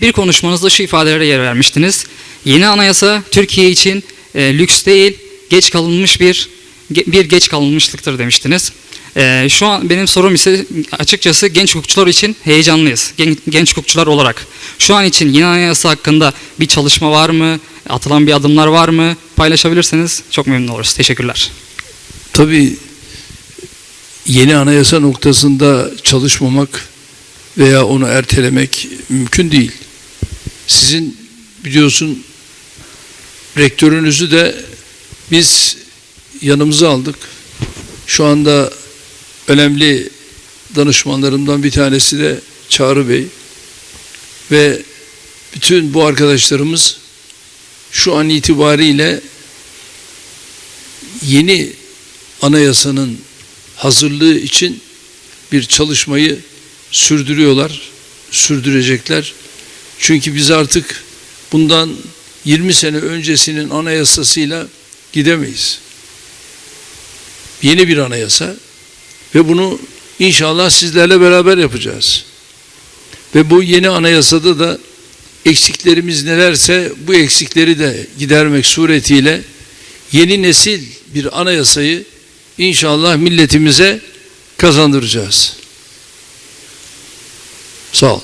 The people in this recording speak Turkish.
Bir konuşmanızda şu ifadelere yer vermiştiniz. Yeni anayasa Türkiye için e, lüks değil, geç kalınmış bir bir geç kalınmışlıktır demiştiniz. E, şu an benim sorum ise açıkçası genç hukukçular için heyecanlıyız. Gen- genç hukukçular olarak. Şu an için yeni anayasa hakkında bir çalışma var mı? Atılan bir adımlar var mı? Paylaşabilirseniz çok memnun oluruz. Teşekkürler. Tabii yeni anayasa noktasında çalışmamak veya onu ertelemek mümkün değil. Sizin biliyorsun rektörünüzü de biz yanımıza aldık. Şu anda önemli danışmanlarımdan bir tanesi de Çağrı Bey ve bütün bu arkadaşlarımız şu an itibariyle yeni anayasanın hazırlığı için bir çalışmayı sürdürüyorlar, sürdürecekler. Çünkü biz artık bundan 20 sene öncesinin anayasasıyla gidemeyiz. Yeni bir anayasa ve bunu inşallah sizlerle beraber yapacağız. Ve bu yeni anayasada da eksiklerimiz nelerse bu eksikleri de gidermek suretiyle yeni nesil bir anayasayı inşallah milletimize kazandıracağız. Sağ ol.